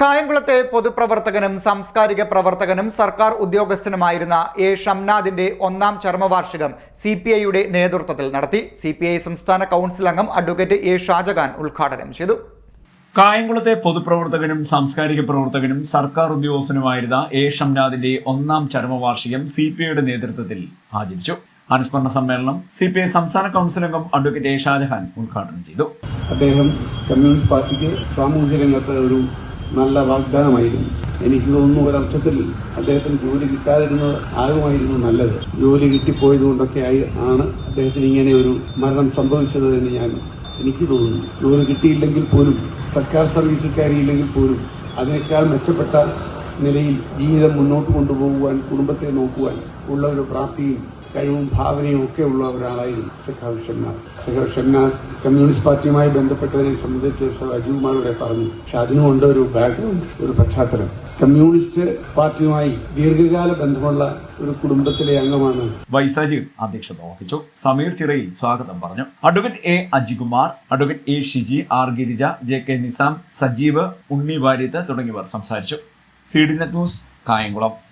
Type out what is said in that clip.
കായംകുളത്തെ പൊതുപ്രവർത്തകനും സാംസ്കാരിക പ്രവർത്തകനും സർക്കാർ ഉദ്യോഗസ്ഥനുമായിരുന്ന എ ഷംനാദിന്റെ ഒന്നാം ചരമവാർഷികം സി പി ഐയുടെ നേതൃത്വത്തിൽ നടത്തി. സി പി ഐ സംസ്ഥാന കൗൺസിൽ അംഗം അഡ്വക്കേറ്റ് എ ഷാജഹാൻ ഉദ്ഘാടനം ചെയ്തു. കായംകുളത്തെ പൊതുപ്രവർത്തകനും സാംസ്കാരിക പ്രവർത്തകനും സർക്കാർ ഉദ്യോഗസ്ഥനുമായിരുന്ന എ ഷംനാദിന്റെ ഒന്നാം ചരമവാർഷികം സി പി ഐയുടെ നേതൃത്വത്തിൽ ആചരിച്ചു. അനുസ്മരണ സമ്മേളനം സി പി ഐ സംസ്ഥാന കൗൺസിൽ അംഗം അഡ്വക്കേറ്റ് എ ഷാജഹാൻ ഉദ്ഘാടനം ചെയ്തു. അദ്ദേഹം കമ്മ്യൂണിസ്റ്റ് പാർട്ടിക്ക് സാമൂഹ്യ രംഗത്ത് ഒരു നല്ല വാഗ്ദാനമായിരുന്നു. എനിക്ക് തോന്നുന്നു ഒരർത്ഥത്തിൽ അദ്ദേഹത്തിന് ജോലി കിട്ടാതിരുന്നത് ആകുമായിരുന്നു നല്ലത്. ജോലി കിട്ടിപ്പോയത് കൊണ്ടൊക്കെ ആയി ആണ് അദ്ദേഹത്തിന് ഇങ്ങനെ ഒരു മരണം സംഭവിച്ചത് എന്ന് ഞാൻ എനിക്ക് തോന്നുന്നു. ജോലി കിട്ടിയില്ലെങ്കിൽ പോലും സർക്കാർ സർവീസിൽ കയറിയില്ലെങ്കിൽ പോലും അതിനേക്കാൾ മെച്ചപ്പെട്ട നിലയിൽ ജീവിതം മുന്നോട്ട് കൊണ്ടുപോകുവാൻ കുടുംബത്തെ നോക്കുവാൻ ഉള്ള ഒരു പ്രാപ്തിയും കഴിവും ഭാവനയും ഒക്കെ ഉള്ള ഒരാളായിരുന്നു സഖാവ് ഷംനാഥ് സഖാവ് ഷംനാഥ് കമ്മ്യൂണിസ്റ്റ് പാർട്ടിയുമായി ബന്ധപ്പെട്ടവരെ സംബന്ധിച്ച് അജുകുമാരുടെ പറഞ്ഞു. പക്ഷെ അതിനുമുണ്ട് ഒരു ബാക്ക്ഗ്രൗണ്ട് ഒരു പശ്ചാത്തലം. കമ്മ്യൂണിസ്റ്റ് പാർട്ടിയുമായി ദീർഘകാല ബന്ധമുള്ള ഒരു കുടുംബത്തിലെ അംഗമാണ് വൈസാജി അധ്യക്ഷത വഹിച്ചു. സമീർ ചിറയിൽ സ്വാഗതം പറഞ്ഞു. Advocate A Ajikumar advocate A Shiji R Girija J K Nizam Sajeev Unni Variyath തുടങ്ങിയവർ സംസാരിച്ചു. C D net news Kayamkulam.